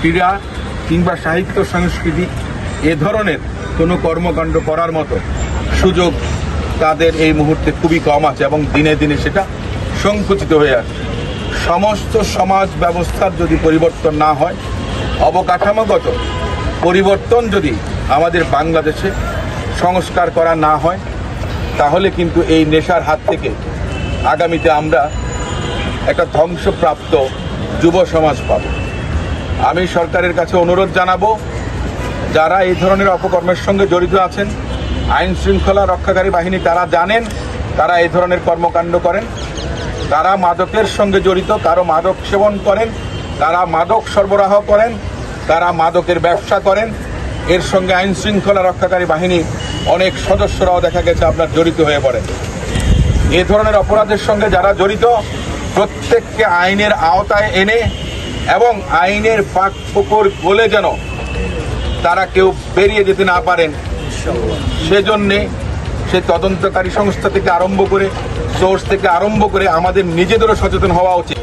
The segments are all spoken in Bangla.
ক্রীড়া কিংবা সাহিত্য, সংস্কৃতি এ ধরনের কোনো কর্মকাণ্ড করার মতো সুযোগ তাদের এই মুহূর্তে খুবই কম আছে এবং দিনে দিনে সেটা সংকুচিত হয়ে আসছে। সমস্ত সমাজ ব্যবস্থার যদি পরিবর্তন না হয়, অবকাঠামোগত পরিবর্তন যদি আমাদের বাংলাদেশে সংস্কার করা না হয়, তাহলে কিন্তু এই নেশার হাত থেকে আগামীতে আমরা একটা ধ্বংসপ্রাপ্ত যুব সমাজ পাব। আমি সরকারের কাছে অনুরোধ জানাব, যারা এই ধরনের অপকর্মের সঙ্গে জড়িত আছেন, আইন শৃঙ্খলা রক্ষাকারী বাহিনী তারা জানেন, তারা এই ধরনের কর্মকাণ্ড করেন। তারা মাদকের সঙ্গে জড়িত কারও মাদক সেবন করেন, তারা মাদক সরবরাহ করেন, তারা মাদকের ব্যবসা করেন। এর সঙ্গে আইন শৃঙ্খলা রক্ষাকারী বাহিনী অনেক সদস্যরাও দেখা গেছে আপনার জড়িত হয়ে পড়েন এ ধরনের অপরাধের সঙ্গে যারা জড়িত, প্রত্যেককে আইনের আওতায় এনে এবং আইনের পাক পুকুর গলে যেন তারা কেউ বেরিয়ে যেতে না পারেন। সেজন্যে সে তদন্তকারী সংস্থা থেকে আরম্ভ করে, সোর্স থেকে আরম্ভ করে আমাদের নিজেদেরও সচেতন হওয়া উচিত।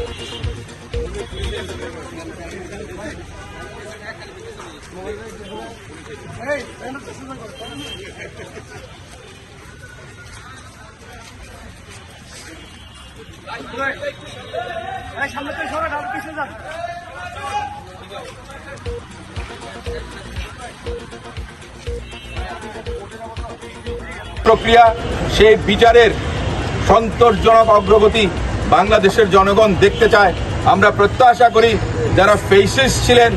সামনে পিছনে যান। প্রক্রিয়া, সেই বিচারের সন্তোষজনক অগ্রগতি বাংলাদেশের জনগণ দেখতে চায়। আমরা প্রত্যাশা করি যারা ফেসিস ছিলেন,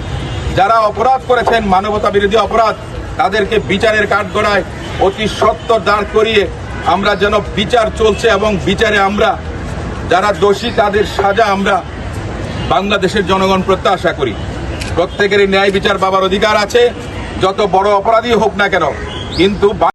যারা অপরাধ করেছেন, মানবতা বিরোধী অপরাধ, তাদেরকে বিচারের কাঠগড়ায় অতি সত্তর দাঁড় করিয়ে আমরা যেন বিচার চলছে এবং বিচারে আমরা, যারা দোষী, তাদের সাজা আমরা বাংলাদেশের জনগণ প্রত্যাশা করি। প্রত্যেকেরই ন্যায় বিচার পাবার অধিকার আছে। যত বড় অপরাধী হোক না কেন, কিন্তু